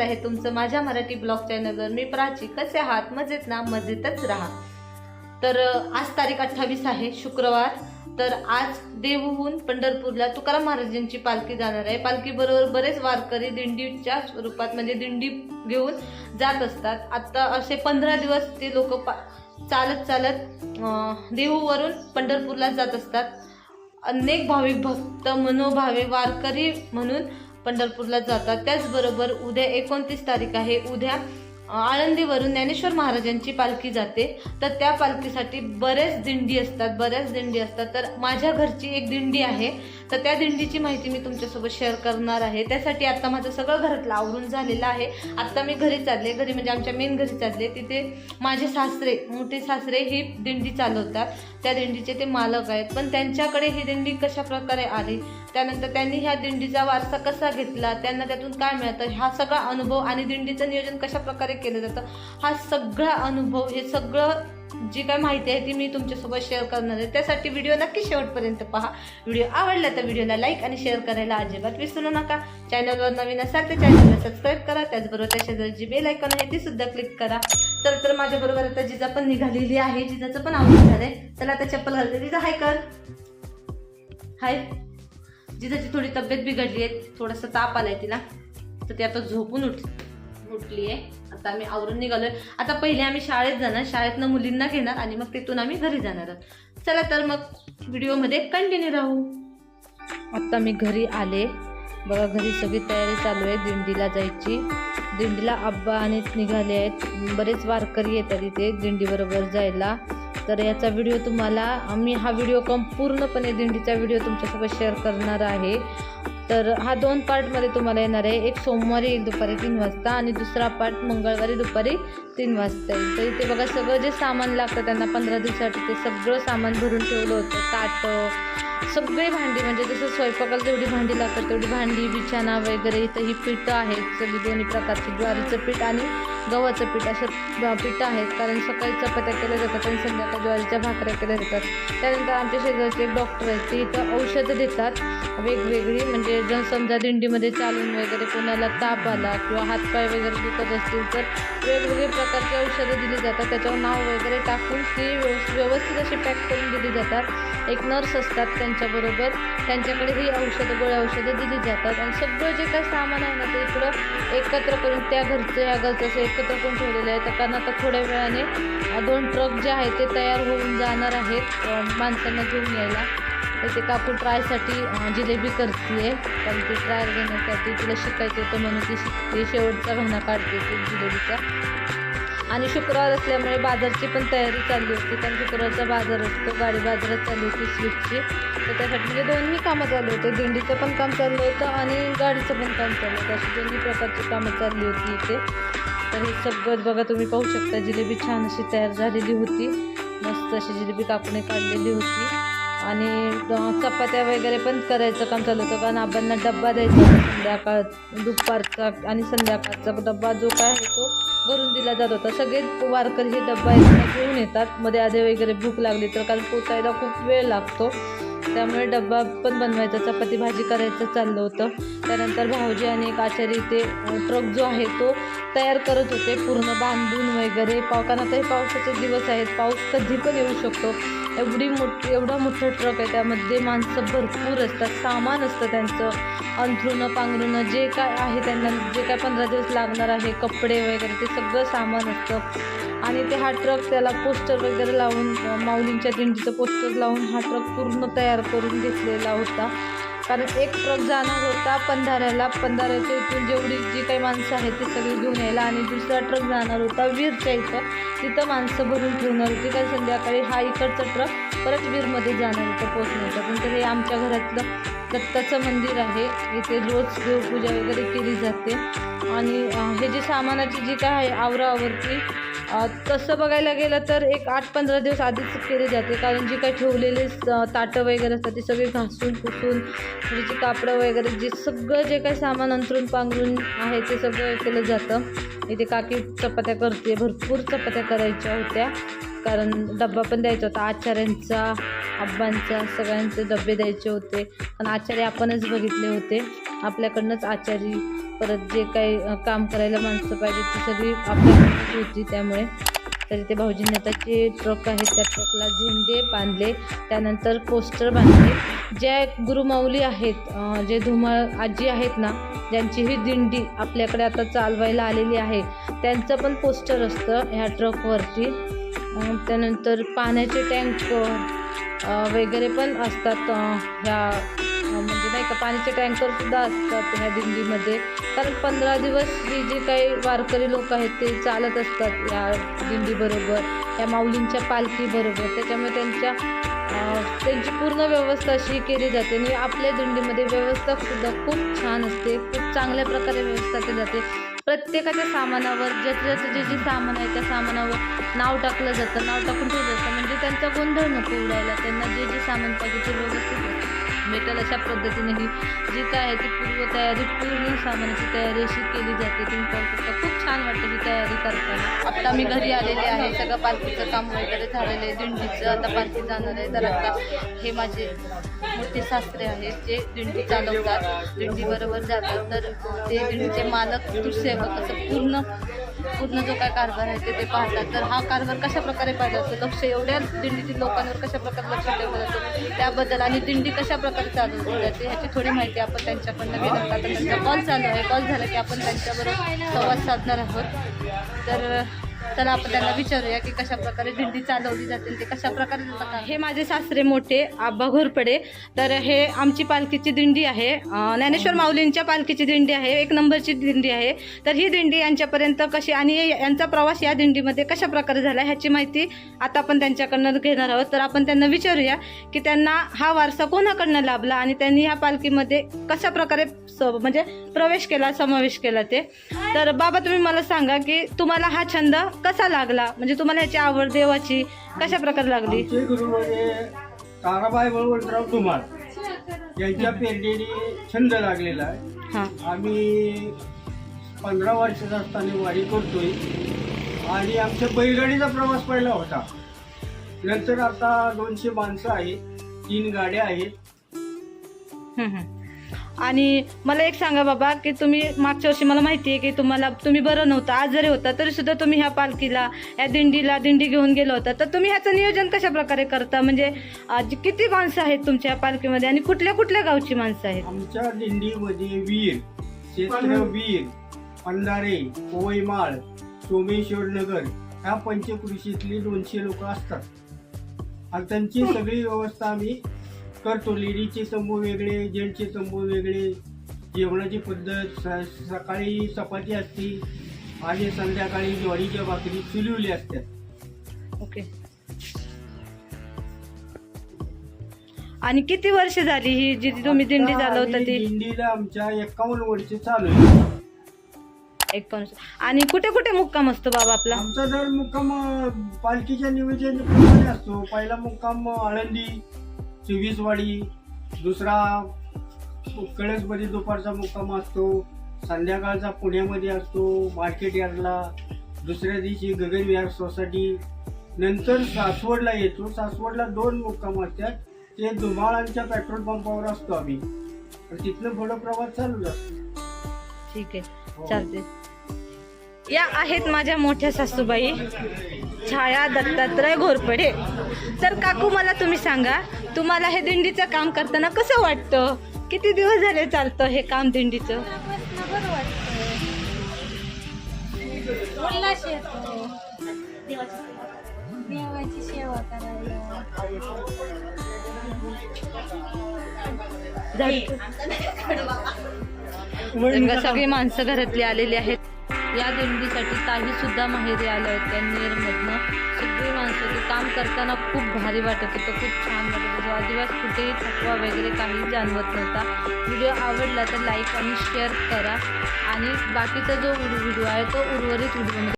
आहे तुमचं माझ्या मराठी ब्लॉग चॅनलवर मी प्राची. कसे आहात? मजेत ना? मजेतच राहा. तर आज तारीख अठ्ठावीस आहे शुक्रवार. तर आज देहूहून पंढरपूरला तुकाराम महाराजांची पालखी जाणार आहे. पालखीबरोबर बरेच वारकरी दिंडीच्या स्वरूपात म्हणजे दिंडी घेऊन जात असतात. आता असे पंधरा दिवस ते लोक पा चालत चालत देहूवरून पंढरपूरला जात असतात. अनेक भाविक भक्त मनोभावे वारकरी म्हणून पंढरपूरला जातात. त्याचबरोबर उद्या एकोणतीस तारीख आहे. उद्या आळंदीवरून ज्ञानेश्वर महाराजांची पालखी जाते. तर त्या पालखीसाठी बरेच दिंडी असतात बऱ्याच दिंडी असतात. तर माझ्या घरची एक दिंडी आहे. तर त्या दिंडीची माहिती मी तुमच्यासोबत शेअर करणार आहे. त्यासाठी आत्ता माझं सगळं घरातलं आवरून झालेलं आहे. आत्ता मी घरी चालले. घरी म्हणजे आमच्या मेन घरी चालले. तिथे माझे सासरे मोठे सासरे ही दिंडी चालवतात. त्या दिंडीचे ते मालक आहेत. पण त्यांच्याकडे ही दिंडी कशा प्रकारे आली? त्यानंतर त्यांनी ह्या दिंडीचा वारसा कसा घेतला? त्यांना त्यातून काय मिळतं? हा सगळा अनुभव आणि दिंडीचं नियोजन कशा प्रकारे केलं जातं. हा सगळा अनुभव हे सगळं जी काय माहिती आहे ती मी तुमच्यासोबत शेअर करणार आहे. त्यासाठी व्हिडिओ नक्की शेवटपर्यंत पहा. व्हिडिओ आवडला तर व्हिडिओला लाईक आणि शेअर करायला अजिबात विसरू नका. चॅनलवर नवीन असाल तर चॅनलला सबस्क्राईब करा. त्याचबरोबर त्याच्या जी बेल ऐकॉन आहे ती सुद्धा क्लिक करा. तर तर माझ्याबरोबर आता जिजा पण निघालेली आहे. जिजाचं पण आवडून झालंय. चला आता चप्पल घालते. जिजा हाय कर. हाय जिजाची थोडी तब्येत बिघडली आहे. थोडासा ताप आलाय तिला. तर ती आता झोपून उठली. उठली आहे. आता आम्ही आवरून निघालो आता पहिले आम्ही शाळेत जाणार. शाळेतनं मुलींना घेणार आणि मग तिथून आम्ही घरी जाणार. आहोत चला तर मग व्हिडिओमध्ये कंटिन्यू राहू. आता मी घरी आले. बघा घरी सगळी तयारी चालू आहे. दिंडीला जायची. दिंडीला आब्बा आणि निघाले आहेत. बरेच वारकरी येतात इथे दिंडीबरोबर जायला. तर याचा व्हिडिओ तुम्हाला मी हा व्हिडिओ कम पूर्णपणे दिंडीचा व्हिडिओ तुमच्यासोबत शेअर करणार आहे. तर हा दोन पार्टमध्ये तुम्हाला येणार आहे. एक सोमवारी येईल दुपारी तीन वाजता आणि दुसरा पार्ट मंगळवारी दुपारी तीन वाजता येईल. तर इथे बघा सगळं जे सामान लागतं त्यांना पंधरा दिवसासाठी ते सगळं सामान भरून ठेवलं होतं. ताटं सगळी भांडी म्हणजे जसं स्वयंपाकाला जेवढी भांडी लागतात तेवढी भांडी बिछाना वगैरे इथं ही पीठं आहेत. सगळी दोन्ही प्रकारची ज्वारीचं पीठ आणि गव्हाचं पीठ असं पीठं आहेत. कारण सकाळी चपात्या केल्या जातात आणि संध्याकाळी ज्वारीच्या भाकऱ्या केल्या जातात. त्यानंतर आमच्या शेजारचे डॉक्टर आहेत. ते इथं औषधं देतात. वेगवेगळी म्हणजे जर समजा दिंडीमध्ये चालून वगैरे कोणाला ताप आला किंवा हातपाय वगैरे दुखत असतील तर वेगवेगळे प्रकारची औषधं दिली जातात. त्याच्यावर नाव वगैरे टाकून ती व्यव- व्यवस्थित अशी पॅक करून दिली जातात. एक नर्स असतात त्यांच्याबरोबर. त्यांच्याकडे ही औषधं गोळ्या औषधं दिली जातात. आणि सगळं जे काही सामान आहे ना ते इकडं एकत्र करून त्या घरचं या घरचं असं एकत्र करून ठेवलेले आहे कारण आता थोड्या वेळाने दोन ट्रक जे आहेत ते तयार होऊन जाणार आहेत माणसांना घेऊन यायला. तर ते काकू ट्रायसाठी जिलेबी करते कारण ती ट्रायल घेण्यासाठी तिला शिकायचं होतं म्हणून ती शिकते शेवटचा घाणा काढते ती जिलेबीचा. आणि शुक्रवार असल्यामुळे बाजारची पण तयारी चालली होती कारण शुक्रवारचा बाजार असतो गाडी बाजारात चालली होती स्वीटची. तर त्यासाठी म्हणजे दोन्ही कामं चालू होते. दिंडीचं पण काम चाललं होतं आणि गाडीचं पण काम चाललं होतं. अशी दोन्ही प्रकारची कामं चालली होती इथे. तर हे सगळं बघा तुम्ही पाहू शकता जिलेबी छान अशी तयार झालेली होती. मस्त अशी जिलेबी कापणे काढलेली होती. आणि चपात्या वगैरे पण करायचं काम चालू होतं कारण आबांना डब्बा द्यायचा संध्याकाळ दुपारचा आणि संध्याकाळचा डब्बा जो काय आहे तो भरून दिला जात होता. सगळे वारकरी हे डब्बा घेऊन येतात. मध्ये आधी वगैरे भूक लागली तर कारण पोचायला खूप वेळ लागतो. त्यामुळे डब्बा पण बनवायचा चपाती भाजी करायचं चाललं होतं. त्यानंतर भाऊजी आणि एक आचारी ते ट्रक जो आहे तो तयार करत होते पूर्ण बांधून वगैरे. पाव कारण आता हे पावसाचे दिवस आहेत पाऊस कधी पण येऊ शकतो. एवढी मोठी एवढा मोठा ट्रक आहे त्यामध्ये माणसं भरपूर असतात सामान असतं त्यांचं. अंथरुणं पांघरुणं जे काय आहे त्यांना जे काय पंधरा दिवस लागणार आहे कपडे वगैरे ते सगळं सामान असतं. आणि ते हा ट्रक त्याला पोस्टर वगैरे लावून माऊलींच्या दिंडीचं पोस्टर लावून हा ट्रक पूर्ण तयार करून घेतलेला होता. कारण एक ट्रक जाणार होता पंधाऱ्याला पंधाऱ्याच्या इथून जेवढी जी काही माणसं आहेत ती सगळी घेऊन यायला आणि दुसरा ट्रक जाणार होता वीरच्या इथं. तिथं माणसं भरून ठेवणार होती. काय संध्याकाळी हा इकडचा ट्रक परत वीरमध्ये जाणार होतं पोचण्याचा पण तर हे आमच्या घरातलं दत्ताचं मंदिर आहे. इथे रोज देवपूजा वगैरे केली जाते. आणि हे जे सामानाची जी काय आहे आवरावरती तसं बघायला गेलं तर एक आठ पंधरा दिवस आधीच केली जाते. कारण जी काही ठेवलेले ताटं वगैरे असतात ती सगळी घासून पुसून म्हणजे जी कापडं वगैरे जे सगळं जे काही सामान अंतरून पांघरून आहे ते सगळं केलं जातं. इथे काकी चपात्या करते भरपूर चपात्या करायच्या होत्या. कारण डब्बा पण द्यायचा होता. आचार्यांचा आब्बांचा सगळ्यांचे डबे द्यायचे होते. पण आचार्य आपणच बघितले होते. आपल्याकडनंच आचारी परत जे काही काम करायला माणसं पाहिजे ती सगळी आपल्याकडूनच होती त्यामुळे. तर ते भाऊजींनी नेताचे ट्रक आहे त्या ट्रकला झेंडे बांधले. त्यानंतर पोस्टर बांधले. ज्या गुरुमाऊली आहेत जे धुमाळ आजी आहेत ना ज्यांची ही दिंडी आपल्याकडे आता चालवायला आलेली आहे त्यांचं पण पोस्टर असतं ह्या ट्रकवरती. त्यानंतर पाण्याचे टँक वगैरे पण असतात ह्या म्हणजे नाही का पाण्याचे टँकरसुद्धा असतात ह्या दिंडीमध्ये. कारण पंधरा दिवस ही जी काही वारकरी लोक आहेत ते चालत असतात या दिंडीबरोबर. या माऊलींच्या पालखीबरोबर त्याच्यामुळे त्यांच्या त्यांची पूर्ण व्यवस्था अशी केली जाते. आणि आपल्या दिंडीमध्ये व्यवस्था सुद्धा खूप छान असते. खूप चांगल्या प्रकारे व्यवस्था केली जाते. प्रत्येकाच्या सामानावर ज्याचं ज्याचं जे जे सामान आहे त्या सामानावर नाव टाकलं जातं. नाव टाकून ठेवलं जातं. म्हणजे त्यांचा गोंधळ नको उडायला. त्यांना जे जे सामान पाहिजे ते व्यवस्थित मेटल अशा पद्धतीने ही जी काय आहे ती पूर्वतयारी पूर्ण सामानाची तयारी अशी केली जाते. तुम्ही पाहू शकता खूप छान वाटतं ही तयारी करताना. आता मी घरी आलेले आहे सगळं पालखीचं काम वगैरे झालेलं आहे दिंडीचं. आता पालखी जाणार आहे तर आता हे माझे मोठे सासरे आहेत जे दिंडी चालवतात. दिंडीबरोबर जातात तर ते दिंडीचे मालक दुसेवक असं पूर्ण पूर्ण जो काय कारभार आहे ते ते पाहतात. तर हा कारभार कशा प्रकारे पाहिला जातो? लक्ष एवढ्या दिंडीतील लोकांवर कशा प्रकारे लक्ष ठेवलं जातं? त्याबद्दल आणि दिंडी कशा प्रकारे चालू जाते ह्याची थोडी माहिती आपण त्यांच्याकडनं घेणार आता त्यांचा कॉल चालू आहे. कॉल झाला की आपण त्यांच्याबरोबर संवाद साधणार आहोत. तर तर आपण त्यांना विचारूया की कशा प्रकारे दिंडी चालवली जाते ते कशा प्रकारे हे माझे सासरे मोठे आब्बा घोरपडे. तर हे आमची पालखीची दिंडी आहे. ज्ञानेश्वर माऊलींच्या पालखीची दिंडी आहे एक नंबरची दिंडी आहे. तर ही दिंडी यांच्यापर्यंत कशी आणि यांचा प्रवास या दिंडीमध्ये कशा प्रकारे झाला ह्याची माहिती आता आपण त्यांच्याकडनं घेणार आहोत. तर आपण त्यांना विचारूया की त्यांना हा वारसा कोणाकडनं लाभला आणि त्यांनी ह्या पालखीमध्ये कशा प्रकारे स- म्हणजे प्रवेश केला समावेश केला ते. तर बाबा तुम्ही मला सांगा की तुम्हाला हा छंद कसा लागला? म्हणजे तुम्हाला ह्याची आवड देवाची कशा प्रकारे लागली? आमचे ताराबाई बळवंतराव धुमाळ यांच्या पेरलेली छंद लागलेला आहे. हां. आम्ही पंधरा वर्षाचा असताना वारी करतोय. आणि आमच्या बैलगाडीचा प्रवास पहिला होता. नंतर आता दोनशे माणसं आहेत तीन गाड्या आहेत. हम्म, हम्म. आणि मला एक सांगा बाबा की तुम्ही मागच्या वर्षी मला माहिती आहे की तुम्हाला तुम्ही बरं नव्हतं आजारी होता तरी सुद्धा तुम्ही ह्या पालखीला या दिंडीला दिंडी घेऊन गेला होता. तर तुम्ही ह्याचं नियोजन कशा प्रकारे करता? म्हणजे आज किती माणसं आहेत तुमच्या या पालखीमध्ये आणि कुठल्या कुठल्या गावची माणसं आहेत? आमच्या दिंडीमध्ये वीर वीर पंधारे कोवईमाळ सोमेश्वर नगर ह्या पंचकृषीतली दोनशे लोक असतात. आणि त्यांची सगळी व्यवस्था आम्ही करतो. लेडीजचे तंबू वेगळे जेंट्सचे तंबू वेगळे. जेवणाची पद्धत स- सकाळी चपाती असते आणि संध्याकाळी ज्वारीच्या भाकरी चुलिवली असतात ओके. आणि किती वर्ष झाली ही जी तुम्ही दिंडी चालवता ती? दिंडीला आमच्या एकावन्न वर्ष चालू आहे. एक पण आणि कुठे कुठे मुक्काम असतो बाबा आपला? आमचा दर मुक्काम पालखीच्या नियोजनाप्रमाणे असतो. पहिला मुक्काम आळंदी. चिवीसवाडी दुसरा कळसमध्ये दुपारचा मुक्काम असतो संध्याकाळचा पुण्यामध्ये असतो मार्केट यार्डला दुसऱ्या दिवशी गगनविहार सोसायटी नंतर सासवडला येतो. सासवडला दोन मुक्काम असतात. ते धुमाळांच्या पेट्रोल पंपावर असतो आम्ही. तर तिथनं पुढं प्रवास चालूच असतो ठीक आहे. हो. चालते या आहेत माझ्या मोठ्या सासूबाई. छाया दत्तात्रय घोरपडे. तर काकू मला तुम्ही सांगा तुम्हाला हे दिंडीचं काम करताना कसं वाटतं? किती दिवस झाले चालतं हे काम दिंडीचं? देवाची सेवा करायला सगळी माणसं घरातली आलेली आहेत. या दिंडीसाठी काही सुद्धा माहेरी आल्या होत्या नेरमधनं. सगळी माणसं ते काम करताना खूप भारी वाटत होतं. खूप छान वाटत होतं. अजिबात कुठेही थकवा वगैरे काही जाणवत नव्हता. व्हिडिओ आवडला तर लाईक आणि शेअर करा. आणि बाकीचा जो व्हिडिओ आहे तो उर्वरित व्हिडिओ